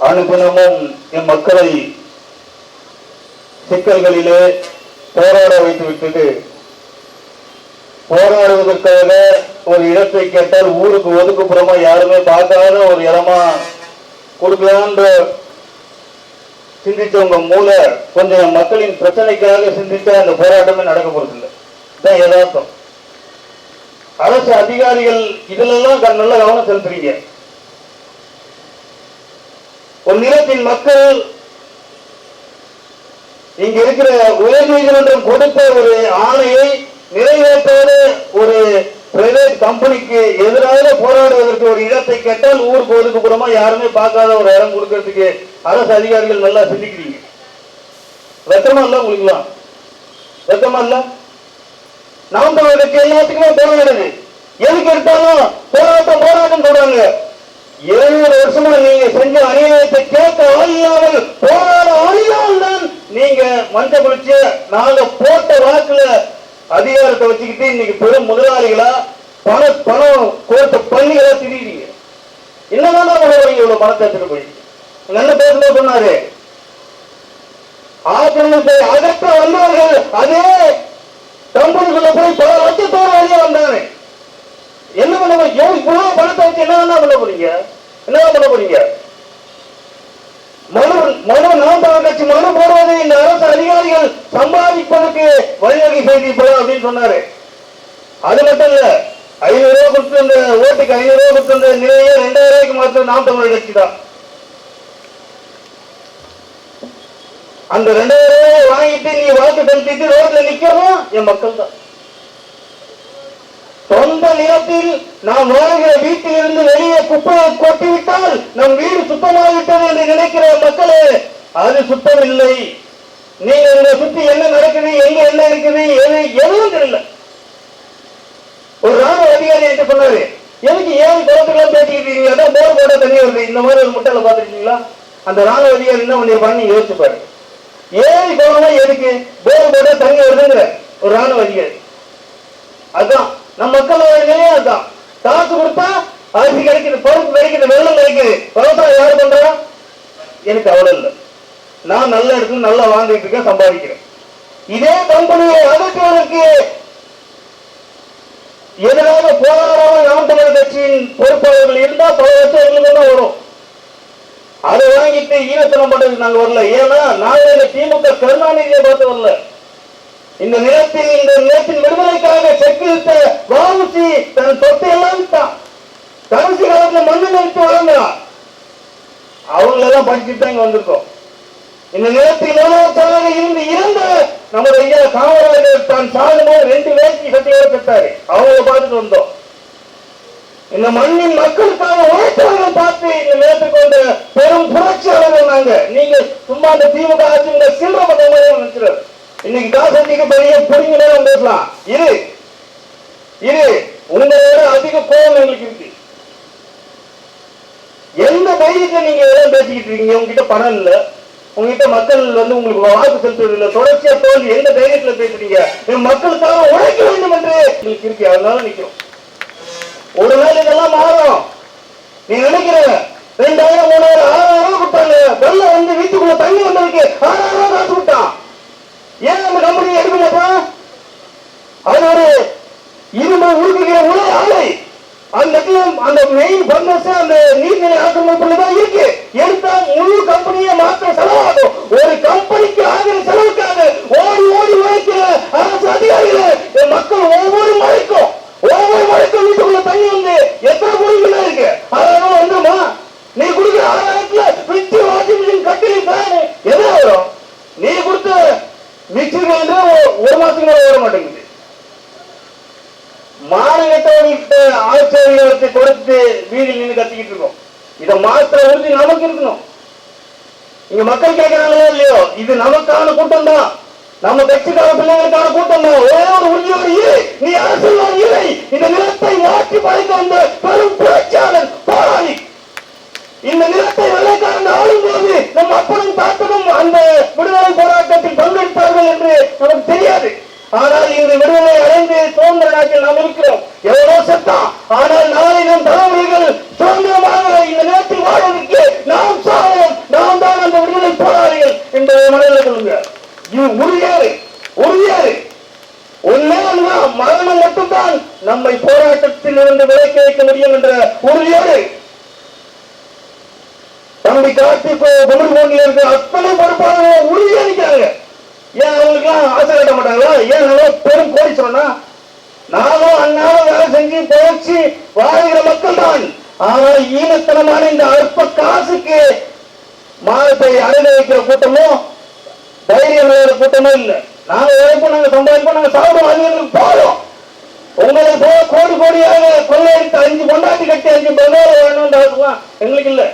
அனுதினமும் என் மக்களை சிக்கல்களிலே போராட வைத்துவிட்டது போராடுவதற்காக ஒரு இடத்தை கேட்டால் ஊருக்கு ஒதுக்குப்புறமா யாருமே பார்க்காத ஒரு இடமா கொடுக்கலான்ற சிந்திச்சவங்க மூல கொஞ்சம் மக்களின் பிரச்சனைக்காக சிந்திச்சா அந்த போராட்டமே நடக்க போறதில்லை. இதான் யதார்த்தம். அரசு அதிகாரிகள் இதிலெல்லாம் க- நல்ல கவனம் செலுத்துறீங்க. ஒரு நிலத்தின் மக்கள் இங்க இருக்கிற உயர்நீதிமன்றம் கொடுத்த ஒரு ஆணையை நிறைவேற்றாத ஒரு பிரைவேட் கம்பெனிக்கு எதிராக போராடுவதற்கு ஒரு இடத்தை கேட்டால் ஊருக்கு ஒதுக்குப்புறமா யாருமே பார்க்காத ஒரு இடம் கொடுக்கறதுக்கு அரசு அதிகாரிகள் நல்லா சிந்திக்கிறீங்க. வெக்கமா இல்ல உங்களுக்குலாம்? வெக்கமா இல்ல? நாம் எல்லாத்துக்குமே போராடுங்க. எதுக்கு எடுத்தாலும் போராட்டம் போராட்டம் சொல்றாங்க. இருநூறு வருஷமா நீங்க செஞ்ச அநியாயத்தை கேட்க ஆள் போராட ஆளியால் தான் நீங்க மஞ்ச குளிச்சு நாங்க போட்ட வாக்குல அதிகாரத்தை வச்சுக்கிட்டு இன்னைக்கு பெரும் முதலாளிகளா பண பணம் கோட்ட பள்ளிகளா திரிகிறீங்க என்னதான் பண்ண இவ்வளவு பணத்தை எடுத்துட்டு போய்? நல்ல பேசும்போது சொன்னாரு. ஆக்கிரமிப்பை அகற்ற வந்தவர்கள் அதே கம்பெனிக்குள்ள போய் பல லட்சத்தோடு வெளியே வந்தாங்க என்ன பண்ண இவ்வளவு பணத்தை வச்சு என்ன என்ன பண்ண போறீங்க? என்ன பண்ண போறீங்க? மனு மனு நாம் கட்சி மனு போடுவது இந்த அரசு அதிகாரிகள் சம்பாதிப்பதற்கு வழிவகை செய்திருப்போம் அப்படின்னு சொன்னாரு. அது மட்டும் இல்ல ஐநூறு ரூபாய் கொடுத்து ஓட்டுக்கு ஐநூறு ரூபாய் கொடுத்து நிலையை ரெண்டாயிரம் ரூபாய்க்கு மாற்ற நாம் தமிழ் கட்சி தான். அந்த ரெண்டாயிரம் ரூபாய் வாங்கிட்டு நீ வாக்கு செலுத்திட்டு ரோட்ல நிக்கிறோம் என் மக்கள் தான் சொந்த நிலத்தில் நாம் வாழ்கிற வீட்டிலிருந்து வெளியே குப்பையை கொட்டிவிட்டால் நம் வீடு சுத்தமாகிவிட்டது என்று நினைக்கிற மக்களே அது சுத்தம் இல்லை நீங்க உங்களை சுத்தி என்ன நடக்குது எங்க என்ன இருக்குது எது எதுவும் தெரியல. ஒரு ராணுவ அதிகாரி என்று சொன்னாரு எதுக்கு ஏன் குளத்துக்கெல்லாம் பேசிக்கிட்டு இருக்கீங்க அதான் போர் போட தண்ணி வருது. இந்த மாதிரி ஒரு முட்டையில பாத்துருக்கீங்களா அந்த ராணுவ அதிகாரி என்ன பண்ணிருப்பான்னு யோசிச்சு பாரு ஏன் போகணும் எதுக்கு? போர் போட தண்ணி வருதுங்கிற. ஒரு ராணுவ அதிகாரி. அதான். நம்ம மக்கள் நிலையே அதான் காசு கொடுத்தா அரிசி கிடைக்குது பருப்பு கிடைக்குது வெள்ளம் கிடைக்குது. விவசாயம் யாரு பண்றா? எனக்கு அவ்வளவு இல்லை. நான் நல்ல இடத்துல நல்லா வாங்கிட்டு இருக்கேன் சம்பாதிக்கிறேன். இதே கம்பெனியை அகற்றுவதற்கு எதிராக போராடாமல் நாம் தமிழர் கட்சியின் பொறுப்பாளர்கள் இருந்தா பல வருஷம் எங்களுக்கு தான் வரும். அதை வாங்கிட்டு ஈரத்தனம் பண்றதுக்கு நாங்க வரல. ஏன்னா நாளையில திமுக கருணாநிதியை பார்த்து வரல. இந்த நிலத்தில் இந்த நிலத்தின் விடுதலைக்காக செக்கிழுத்த வாவுசி தன் தொட்டையெல்லாம் எல்லாம் விட்டான். கடைசி காலத்துல மண்ணு நிறுத்தி வளர்ந்தான் அவங்களெல்லாம் படிச்சுட்டு தான் இங்க வந்திருக்கோம். இந்த நிலத்தில் முதலமைச்சராக இருந்து இருந்த நம்ம ஐயா காமராஜர் தான் சாகும்போது ரெண்டு வேட்டி சட்டையோட பெற்றாரு அவங்கள பார்த்துட்டு வந்தோம். இந்த மண்ணின் மக்களுக்காக உழைத்தவர்கள் பார்த்து இந்த நிலத்துக்கு வந்த பெரும் புரட்சியாளர்கள் நாங்க. நீங்க சும்மா அந்த திமுக ஆட்சி சில்லற பக்கம் நினைச்சிருக்கோம் இன்னைக்கு காசண்டிக்கு பெரிய புடிங்க நேரம் பேசலாம். இரு. இரு. உங்களோட அதிக கோபம் எங்களுக்கு இருக்கு. எந்த தைரியத்தை நீங்க எல்லாம் பேசிக்கிட்டு இருக்கீங்க? உங்ககிட்ட பணம் இல்ல. உங்ககிட்ட மக்கள் வந்து உங்களுக்கு வாக்கு செலுத்துறது இல்ல. தொடர்ச்சியா தோல்வி எந்த தைரியத்துல பேசுறீங்க? மக்களுக்காக உழைக்க வேண்டும் என்று உங்களுக்கு இருக்கு. அதனால நிக்கிறோம் ஒரு நாள் இதெல்லாம் மாறும் நீ நினைக்கிற ரெண்டாயிரம் மூணாயிரம் ஆறாயிரம் ரூபாய் கொடுத்தாங்க வெள்ளம் வந்து வீட்டுக்குள்ள தண்ணி வந்ததுக்கு ஆறாயிரம் ரூபாய் காசு கொடுத்தான் ஏன் அந்த கம்பெனி எடுக்க மாட்டான் அது ஒரு இரும்பு உருக்குகிற உலை ஆலை அந்த இடத்துல அந்த மெயின் பர்னஸ் அந்த நீர்நிலை ஆக்கிரமிப்புல தான் இருக்கு. எடுத்தா முழு கம்பெனியை மாத்திரம் செலவாகும். ஒரு கம்பெனிக்கு ஆகிற செலவுக்காக ஓடி ஓடி உழைக்கிற அரசு அதிகாரிகள் மக்கள் ஒவ்வொரு மழைக்கும் ஒவ்வொரு மழைக்கும் வீட்டுக்குள்ள தண்ணி வந்து எத்தனை குடிகள் இருக்கு அதெல்லாம் வந்துருமா நீ குடிக்கிற ஆறாயிரத்துல ஃப்ரிட்ஜ் வாஷிங் மிஷின் கட்டில் ஃபேன் எது வரும் நீ கொடுத்த மிக்சி கிரைண்டர் ஒரு மாசத்துக்கு மேல ஓட மாட்டேங்குது மாநிலத்தவர்கிட்ட ஆட்சியர்களுக்கு கொடுத்து வீதியில் நின்று கத்திக்கிட்டு இருக்கோம் இதை மாற்ற உறுதி நமக்கு இருக்கணும். இங்க மக்கள் கேட்கிறாங்களோ இல்லையோ இது நமக்கான கூட்டம் தான் நம்ம கட்சிக்கார பிள்ளைகளுக்கான கூட்டம் தான் ஒரே ஒரு உறுதியோடு இரு. நீ அரசியல் இல்லை. இந்த நிலத்தை மாற்றி படைத்து வந்த பெரும் புரட்சியாளர் போராளி. இந்த நிலத்தை வெள்ளைக்காரன் ஆளும் போது நம் அப்பனும் தாத்தனும் அந்த விடுதலை போராட்டத்தில் பங்கெடுத்தார்கள் என்று நமக்கு தெரியாது. ஆனால் இன்று விடுதலை அடைந்து சுதந்திர நாட்டில் நாம் இருக்கிறோம். எவ்வளோ சத்தம் ஆனால் நாளை நம் தலைமுறைகள் சுதந்திரமாக இந்த நேரத்தில் வாழ்வதற்கு நாம் சாவோம். நாம் தான் அந்த விடுதலை போராளிகள் என்பதை மனதில் கொள்ளுங்க. இது உறுதியாறு. உறுதியாறு. உண்மையான மரணம் மட்டும்தான் நம்மை போராட்டத்தில் இருந்து விலக்கி வைக்க முடியும் என்ற உறுதியோடு தம்பி கார்த்திக் குமர்கோண்டில் இருக்கிற அத்தனை பொறுப்பாளர்கள் உறுதியளிக்கிறாங்க ஏன் அவங்களுக்குலாம் ஆசை கட்ட மாட்டாங்களா? ஏன் நல்லா பெரும் கோடி நானும் அண்ணாவும் வேலை செஞ்சு பயிற்சி வாழ்கிற மக்கள் தான் ஆனால் ஈனத்தனமான இந்த அற்ப காசுக்கு மாதத்தை அடைந்து வைக்கிற கூட்டமும் தைரியம் இல்லாத கூட்டமும் இல்லை. நாங்க உழைப்போம் நாங்க சம்பாதிப்போம் நாங்க சாப்பிடுவோம் அது போதும். உங்களை போல கோடி கோடியாக கொள்ளையடித்து அஞ்சு கொண்டாட்டி கட்டி அஞ்சு பங்காளி வேணும்னு எங்களுக்கு இல்லை.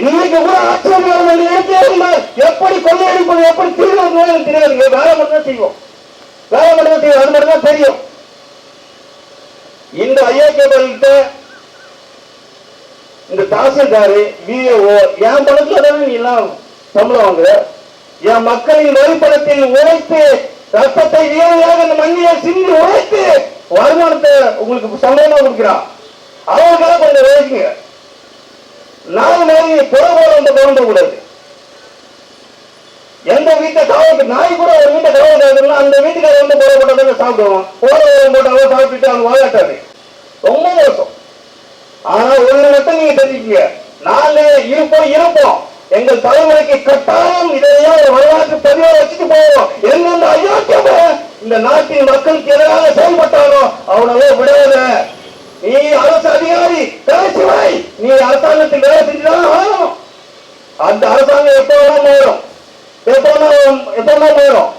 இன்னைக்கு கூட ஆட்சியாளர்கள் என்று எப்படி கொள்ளையடிப்பது எப்படி தீர்வு தெரியாது. வேலை மட்டும் செய்வோம் வேலை மட்டும் தான் செய்வோம் அது மட்டும் தான் தெரியும். இந்த ஐயாக்கிட்ட இந்த தாசில்தாரு விஏஓ என் பணத்துல தானே நீ எல்லாம் சம்பளம் வாங்குற? என் மக்களின் வரிப்பணத்தில் உழைத்து ரத்தத்தை வீரையாக இந்த மண்ணியை சிந்தி உழைத்து வருமானத்தை உங்களுக்கு சம்பளமா கொடுக்கிறான். அவங்களுக்காக கொஞ்சம் உழைக்குங்க நாய் மாதிரி புற வந்து கவர்ந்த கூடாது எந்த வீட்டை காவலுக்கு நாய் கூட ஒரு வீட்டை காவல் காக்குதுன்னா அந்த வீட்டுக்கார வந்து புற போட்டதை சாப்பிடுவோம் போட போட்டாலும் சாப்பிட்டுட்டு அவங்க வாழாட்டாது ரொம்ப மோசம். ஆனா ஒண்ணு மட்டும் நீங்க தெரிஞ்சுக்கீங்க. நாலு இருப்போம் இருப்போம். எங்கள் தலைமுறைக்கு கட்டாயம் இதையெல்லாம் ஒரு வரலாற்று பதிவா வச்சுட்டு போவோம். எந்தெந்த அயோக்கியம இந்த நாட்டின் மக்களுக்கு எதிராக செயல்பட்டாலும் அவனவே விடாத நீ அரசு அதிகாரி பேசி நீ அரசாங்கத்தில் வேலை செஞ்சுதான் ஆகணும். அந்த அரசாங்கம் எப்போ வேணா மாறும்? எப்போ வேணா- எப்போ மாறும்?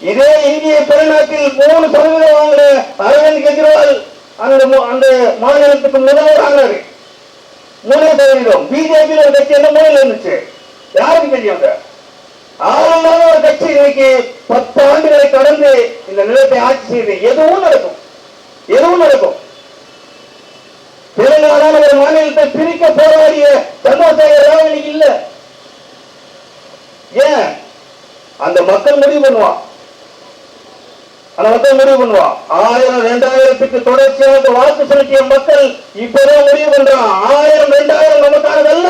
இதே இந்திய பெருநாட்டில் மூணு சதவீதம் வாங்கின அரவிந்த் கெஜ்ரிவால் அந்த அந்த மாநிலத்துக்கு முதல்வர் ஆனாரு மூணே சதவீதம். பிஜேபி ஒரு கட்சி என்ன மூலையில் இருந்துச்சு. யாருக்கு தெரியும் அது ஆளுமான ஒரு கட்சி இன்னைக்கு பத்து ஆண்டுகளை கடந்து இந்த நிலத்தை ஆட்சி செய்து எதுவும் நடக்கும். எதுவும் நடக்கும். தெலுங்கானால ஒரு மாநிலத்தை பிரிக்க போராடிய சந்திரசேகர் ராவ் இன்னைக்கு இல்ல. ஏன்? அந்த மக்கள் முடிவு பண்ணுவான். அந்த மக்கள் முடிவு பண்ணுவான். ஆயிரம் ரெண்டாயிரத்துக்கு தொடர்ச்சியாக வாக்கு செலுத்திய மக்கள் இப்பதான் முடிவு பண்றான். ஆயிரம் ரெண்டாயிரம் நமக்கானதல்ல.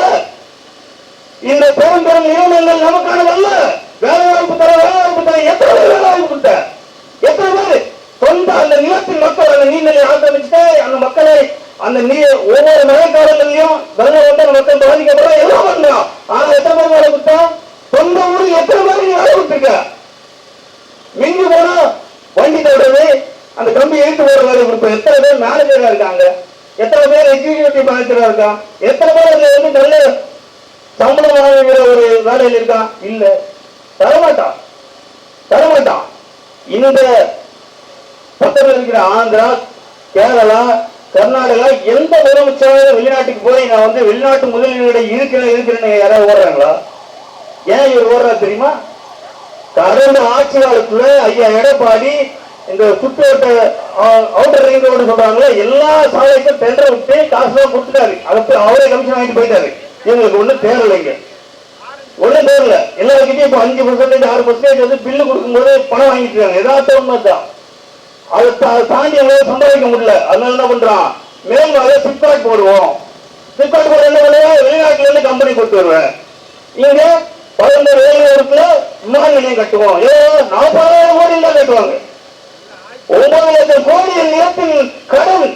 இந்த பெரும் பெரும் நிறுவனங்கள் நமக்கானதல்ல. வேலை வாய்ப்பு தர வேலை வாய்ப்பு தர எத்தனை பேர் வேலை வாய்ப்பு கொடுத்த? எத்தனை பேர்? சொந்த அந்த நிலத்தின் மக்கள் அந்த நீர்நிலை ஆக்கிரமிச்சுட்டு அந்த மக்களை அந்த நீர் ஒவ்வொரு மழை காலத்திலையும் வெள்ளவட்டம் மக்கள் பாதிக்கப்படுற எல்லாம் வந்தான் ஆனா எத்தனை பேர் வேலை கொடுத்தா? சொந்த ஊருக்கு எத்தனை பேர் நீங்க வேலை கொடுத்துருக்க? மிஞ்சி போனா வண்டி தவிர்த்து அந்த கம்பி இழுத்து போற வேலை கொடுப்போம் எத்தனை பேர் மேனேஜரா இருக்காங்க? எத்தனை பேர் எக்ஸிகியூட்டிவ் மேனேஜரா இருக்கான் எத்தனை பேர் அதுல வந்து நல்ல சம்பளம் வாங்குகிற ஒரு வேலையில் இருக்கான் இல்ல. தரமாட்டான். தரமாட்டான். இந்த பக்கத்தில் இருக்கிற ஆந்திரா கேரளா கர்நாடகா எந்த முதலமைச்சராக வெளிநாட்டுக்கு போய் நான் வந்து வெளிநாட்டு முதலீடு இருக்கிறேன் இருக்கிறேன்னு யாராவது ஓடுறாங்களா? ஏன் இவர் ஓடுறா தெரியுமா? கடந்த ஆட்சி காலத்துல ஐயா எடப்பாடி இந்த சுற்றுவட்ட அவுட்டர் ரிங் ரோடு சொல்றாங்களே எல்லா சாலைக்கும் டெண்டர் விட்டு காசு தான் கொடுத்துட்டாரு. அதை அவரே கமிஷன் வாங்கிட்டு போயிட்டாரு. எங்களுக்கு ஒன்றும் தேரலைங்க ஒன்றும் தேரல எல்லாருக்கிட்டையும் இப்போ அஞ்சு பர்சன்டேஜ் ஆறு பர்சன்டேஜ் வந்து பில்லு கொடுக்கும்போது பணம் வாங்கிட்டு இருக்காங்க. ஏதாவது உண்மை தான். அதை தாண்டி அவங்களால சம்பாதிக்க முடியல. அதனால என்ன பண்றான் மேல்வாக சிப்காட் போடுவோம். சிப்காட் போட என்ன பண்ணுவா வெளிநாட்டுல இருந்து கம்பெனி கொண்டு வருவேன். இங்க பதினொரு வேலைகளுக்குள்ள விமான நிலையம் கட்டுவோம். ஏ நாற்பதாயிரம் கோடி தான் கட்டுவாங்க. ஒன்பது லட்சம் கோடி நிலத்தின் கடன்.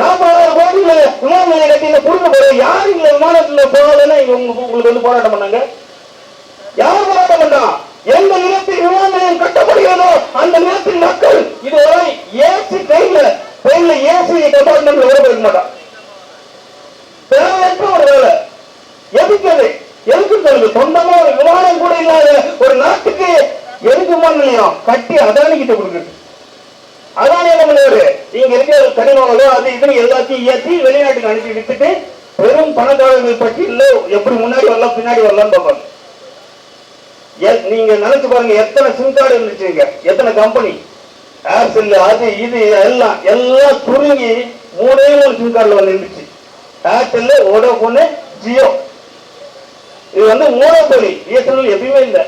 நாற்பதாயிரம் கோடி விமான நிலையம் கட்டி இந்த குடும்ப போற யார் இந்த விமானத்துல போகாதுன்னு இவங்க உங்களுக்கு வந்து போராட்டம் பண்ணாங்க? யார் போராட்டம் பண்ணா? எந்த விமான நிலையம் கட்ட முடியாதோ அந்த நிலத்தின் மக்கள் இதுவரை ஏசி ட்ரெயின்ல ட்ரெயின்ல ஏசி கம்பார்ட்மெண்ட்ல வர போயிருக்க மாட்டான் தேவையற்ற ஒரு வேலை. எதுக்கு அது? எதுக்கு சொல்லுங்க சொந்தமா ஒரு விமானம் கூட இல்லாத ஒரு நாட்டுக்கு எதுக்கு விமான நிலையம்? கட்டி அதானி கிட்ட கொடுக்குறது. அதானி என்ன பண்ணுவாரு? இங்க இருக்கிற கனிமங்களோ அது இதுன்னு எல்லாத்தையும் ஏற்றி வெளிநாட்டுக்கு அனுப்பி விட்டுட்டு பெரும் பணக்காரர்கள் பட்டியல எப்படி முன்னாடி வரலாம் பின்னாடி வரலாம்னு பார்ப்பாங்க. நீங்க நினைச்சு பாருங்க எத்தனை சிம் கார்டு இருந்துச்சுங்க. எத்தனை கம்பெனி ஏர்செல் அது இது எல்லாம் எல்லாம் சுருங்கி மூணே மூணு சிம் கார்டில் வந்து இருந்துச்சு. ஏர்டெல்லு வோடோபோனு ஜியோ இது வந்து மோனோபோலி பிஎஸ்என்எல் எப்பயுமே இல்லை.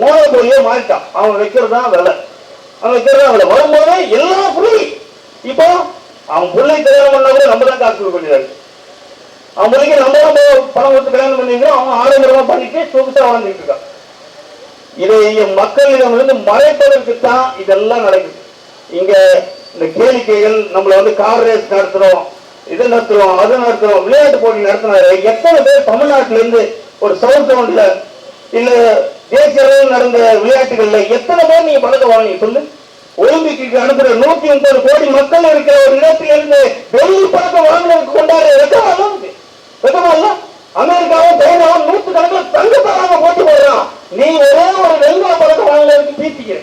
மோனோபோலியே மாறிட்டான். அவன் வைக்கிறதா விலை. அவன் வைக்கிறதா விலை. வரும்போது எல்லாம் ஃப்ரீ இப்போ அவன் பிள்ளை கல்யாணம் பண்ணா கூட நம்ம தான் காசு கொடுக்க வேண்டியதாக இருக்கு. அவன் அவங்களுக்கு நம்ம தான் பணம் கொடுத்து கல்யாணம் பண்ணிக்கிறோம் அவன் ஆடம்பரமா பண்ணிட்டு சொகுசா வாழ்ந்துட்டு இருக்கான் இதை மக்களிடமிருந்து மறைப்பதற்கு தான் இதெல்லாம் நடக்குது. இங்க இந்த கேளிக்கைகள் நம்மள வந்து கார் ரேஸ் நடத்துறோம் இது நடத்துறோம் அது நடத்துறோம் விளையாட்டு போட்டி நடத்தினாரு. எத்தனை பேர் தமிழ்நாட்டுல இருந்து ஒரு சவுத் ரவுண்ட்ல இல்ல தேசிய அளவில் நடந்த விளையாட்டுகள்ல எத்தனை பேர் நீங்க பதக்கம் வாங்கி சொல்லு? ஒலிம்பிக்கு அனுப்புற நூத்தி முப்பது கோடி மக்கள் இருக்கிற ஒரு இடத்துல இருந்து வெள்ளி பதக்கம் வாங்கினதுக்கு கொண்டாடு வெக்கமா இல்ல வெக்கமா இல்ல அமெரிக்காவும் சைனாவும் நூத்து கணக்கில் தங்க பதக்கம் போட்டி போடுறான் நீ ஒரே ஒரு வெண்கல பதக்கம் வாங்கினதுக்கு பீத்திக்க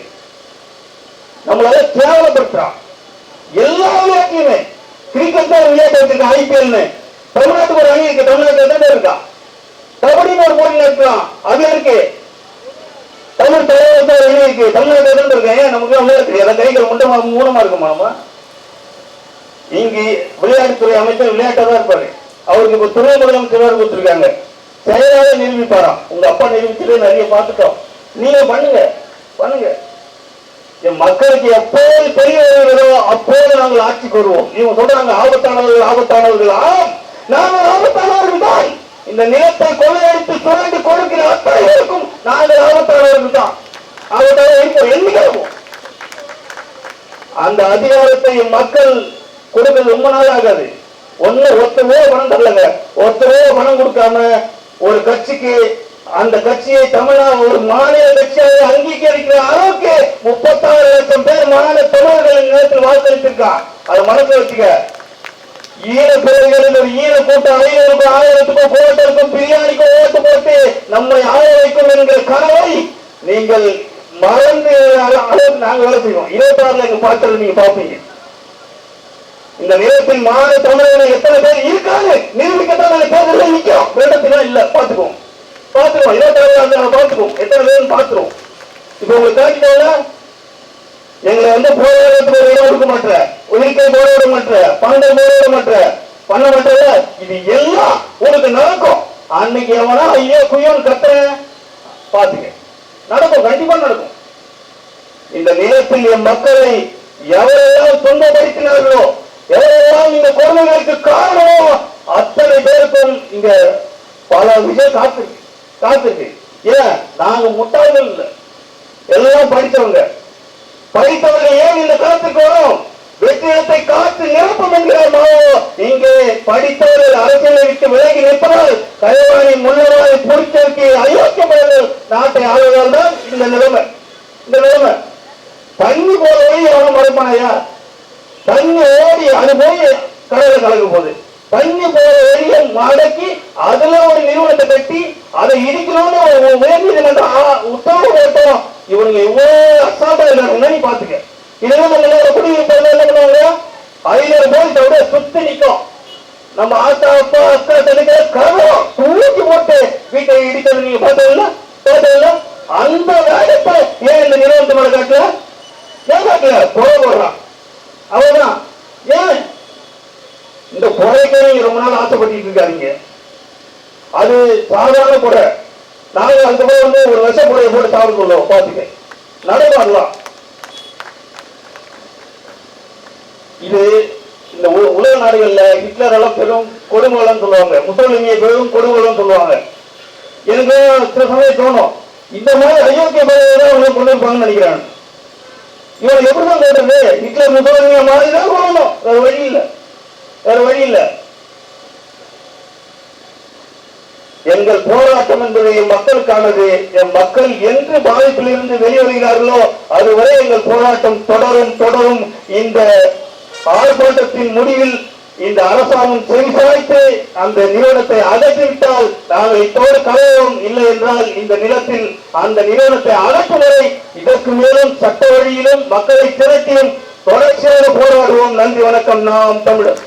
நம்மளால கேவலப்படுத்துறான் எல்லா விளையாட்டுலையுமே கிரிக்கெட் தான் விளையாட்டு வச்சிருக்க ஐபிஎல்னு தமிழ்நாட்டுக்கு ஒரு அணி இருக்கு தமிழ்நாட்டுல தான் இருக்கா கபடின்னு ஒரு போட்டி நடக்கலாம் அது இருக்கு தமிழ் தலைவர் தான் இருக்கு தான் ஏன் நமக்கு விளையாட்டு கைகள் முண்டமா மூலமா இருக்குமா நம்ம? இங்கு விளையாட்டுத்துறை அமைச்சர் விளையாட்டா தான் இருப்பாரு. அவருக்கு இப்ப துணை முதலமைச்சர் கொடுத்துருக்காங்க. செயலாக நிரூபிப்பாராம். உங்க அப்பா நிரூபிச்சது நிறைய பார்த்துட்டோம். நீங்க பண்ணுங்க. பண்ணுங்க. என் மக்களுக்கு எப்போது தெரிய அப்போது நாங்கள் ஆட்சிக்கு வருவோம் இவங்க சொல்றாங்க ஆபத்தானவர்கள் ஆபத்தானவர்கள். ஆம். நாங்கள் ஆபத்தானவர்கள் தான். இந்த நிலத்தை கொள்ளையடித்து சுரண்டி கொடுக்கிற அத்தனை பேருக்கும் நாங்கள் ஆபத்தானவர்கள் தான் ஆபத்தானவர்கள் இருப்போம் எண்ணிக்கிறோம் அந்த அதிகாரத்தை மக்கள் கொடுக்கிறது ரொம்ப நாள் ஆகாது ஒண்ணு ஒருத்தரோ பணம் தரலங்க. ஒருத்தரோ பணம் கொடுக்காம ஒரு கட்சிக்கு அந்த கட்சியை தமிழா ஒரு மாநில கட்சியாக அங்கீகரிக்கிற அளவுக்கு முப்பத்தாறு லட்சம் பேர் மாநில தமிழர்கள் நேரத்தில் வாக்களித்திருக்கா? அதை மனசு வச்சுக்க. ஈன பிறகுகளில் ஒரு ஈன கூட்டம் ஐநூறுக்கும் ஆயிரத்துக்கும் கோட்டருக்கும் பிரியாணிக்கும் ஓட்டு போட்டு நம்மை ஆய வைக்கும் என்கிற கனவை நீங்கள் மறந்து அளவுக்கு நாங்க வேலை செய்வோம். இருபத்தி ஆறுல எங்க பாத்திரம் நீங்க பாப்பீங்க இந்த நிலத்தில் மாநில தமிழர்கள் எத்தனை பேர் இருக்காங்க? நிரூபிக்கத்தான் நாங்க தேர்தலில் நிக்கிறோம் வேண்டத்திலாம் இல்லை பார்த்துக்குவோம். பார்த்துருவோம் இருபத்தி ஆறு பாத்துக்குவோம் எத்தனை பேர் பார்த்துருவோம். இப்போ உங்களுக்கு தெரிஞ்சுக்கோங்க எங்களை வந்து போராட்டத்துக்கு ஒரு இடம் கொடுக்க மாட்டேற. உயிர்க்கை போட விட மாட்டேற. பண்டை போட விட மாட்டேற. பண்ண மாட்டேற. இது எல்லாம் உனக்கு நடக்கும். அன்னைக்கு எவனா ஐயோ குயோன்னு கத்துறேன்? பாத்துக்க நடக்கும். கண்டிப்பா நடக்கும். இந்த நிலைப்பில் என் மக்களை எவரெல்லாம் துன்பப்படுத்தினார்களோ எவரெல்லாம் இந்த கொடுமைகளுக்கு காரணமோ அத்தனை பேருக்கும் இங்க பல விஷயம் காத்திருக்கு காத்திருக்கு. ஏன்? நாங்க முட்டாள்கள் இல்லை. எல்லாம் படித்தவங்க. படித்தவர்கள் ஏன் இந்த காலத்துக்கு வரும்? வெற்றிடத்தை காத்து நிரப்பும் என்கிறார் மாவோ. இங்கே படித்தவர்கள் அரசியலை விட்டு விலகி நிற்பதால் கயவாணி முள்ளவாணி புடிச்சலுக்கு அயோக்கியப்படுதல் நாட்டை ஆளுவதால் தான் இந்த நிலைமை. இந்த நிலைமை. தண்ணி போல வழி அவன் மறைப்பானையா தண்ணி ஓடி அது போய் கடலை கலக்கும் போது. தண்ணி போற ஏரியை மடக்கி அதுல ஒரு நிறுவனத்தை கட்டி அதை இடிக்கணும்னு ஒரு ஆ- உத்தரவு போட்டோம். இவனுங்க இவ்வளவு அசால்ட்டா இல்லைன்னா நீ பாத்துக்க இதெல்லாம் நம்ம என்ன குடியிருப்பு என்ன பண்ணுவாங்க? ஐநூறு போலீஸ் விட சுத்தி நிற்கும் நம்ம ஆத்தா அப்பா அக்கா தனிக்கிற கதம் தூக்கி போட்டு வீட்டை இடிக்கிறது நீங்க பார்த்ததில்ல பார்த்ததில்ல அந்த வேகத்தை ஏன் இந்த நிறுவனத்தை மேல ஏன் காட்டல புற போடுறான் ஏன்? இந்த புறைக்கே ரொம்ப நாள் ஆசைப்பட்டு இருக்காதீங்க. அது சாதாரண கொடை நாங்க அந்த புறை வந்து ஒரு விஷ புறையை போட்டு சாப்பிட்டு கொள்ளுவோம். பாத்துக்க நடவாடலாம் இது இந்த உ- உலக நாடுகள்ல ஹிட்லர் எல்லாம் பெரும் கொடுங்கோலன்னு சொல்லுவாங்க. முசோலினியை பெரும் கொடுங்கோலன்னு சொல்லுவாங்க. எனக்கு சில சமயம் தோணும். இந்த மாதிரி அயோக்கிய பதவியை அவங்க கொண்டு இருப்பாங்கன்னு இவன் எப்படிதான் கேட்டது? ஹிட்லர் முசோலினிய மாதிரி தான். கொள்ளணும் வேற வழி இல்லை. வேற வழி இல்லை. எங்கள் போராட்டம் என்பது என் மக்களுக்கானது. என் மக்கள் என்று பாதிப்பில் இருந்து வெளிவருகிறார்களோ அதுவரை எங்கள் போராட்டம் தொடரும் தொடரும். இந்த ஆர்ப்பாட்டத்தின் முடிவில் இந்த அரசாங்கம் செவிசாய்த்து அந்த நிறுவனத்தை அடைத்துவிட்டால் நாங்கள் இத்தோடு கலையோம் இல்லை என்றால் இந்த நிலத்தில் அந்த நிறுவனத்தை அகற்றும் வரை இதற்கு மேலும் சட்ட வழியிலும் மக்களை திரட்டியும் தொடர்ச்சியாக போராடுவோம். நன்றி வணக்கம். நாம் தமிழர்.